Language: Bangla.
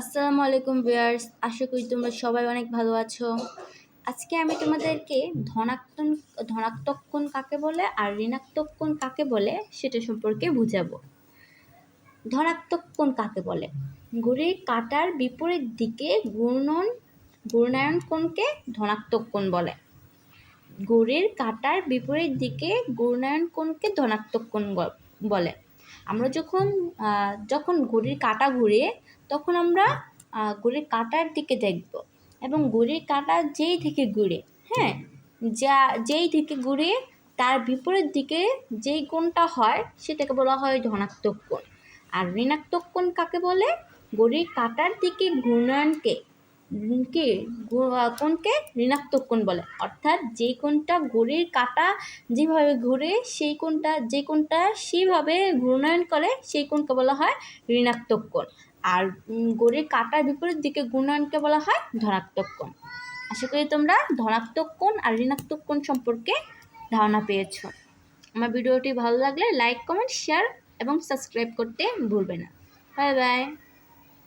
আসসালামু আলাইকুম ভিউয়ার্স, আশা করি তোমরা সবাই অনেক ভালো আছো। আজকে আমি তোমাদেরকে ধনাত্মক ধনাত্মক কোণ কাকে বলে আর ঋণাত্মক কোণ কাকে বলে সেটা সম্পর্কে বুঝাবো। ধনাত্মক কোণ কাকে বলে? ঘড়ির কাঁটার বিপরীত দিকে ঘূর্ণন, ঘূর্ণায়ন কোণকে ধনাত্মক কোণ বলে। ঘড়ির কাঁটার বিপরীত দিকে ঘূর্ণায়ন কোণকে ধনাত্মক কোণ বলে। আমরা যখন যখন ঘড়ির কাঁটা ঘুরে, তখন আমরা ঘড়ির কাঁটার দিকে দেখব। এবং ঘড়ির কাঁটা যেই থেকে ঘুরে হ্যাঁ যা, যেই থেকে ঘুরে, তার বিপরীত দিকে যেই কোণটা হয়, সেটাকে বলা হয় ধনাত্মক কোণ। আর ঋণাত্মক কোণ কাকে বলে? ঘড়ির কাঁটার দিকে ঘূর্ণায়নকে কি কোণকে ঋণাত্মক কোণ বলে। অর্থাৎ যেই কোণটা ঘড়ির কাঁটা যেভাবে ঘুরে, সেই কোণটা, যে কোণটা সেইভাবে ঘূর্ণায়ন করে, সেই কোণকে বলা হয় ঋণাত্মক কোণ। আর ঘড়ির কাঁটার বিপরীত দিকে ঘূর্ণায়নকে বলা হয় ধনাত্মক কোণ। আশা করি তোমরা ধনাত্মক কোণ আর ঋণাত্মক কোণ সম্পর্কে ধারণা পেয়েছ। আমার ভিডিওটি ভালো লাগলে লাইক, কমেন্ট, শেয়ার এবং সাবস্ক্রাইব করতে ভুলবে না। Bye bye.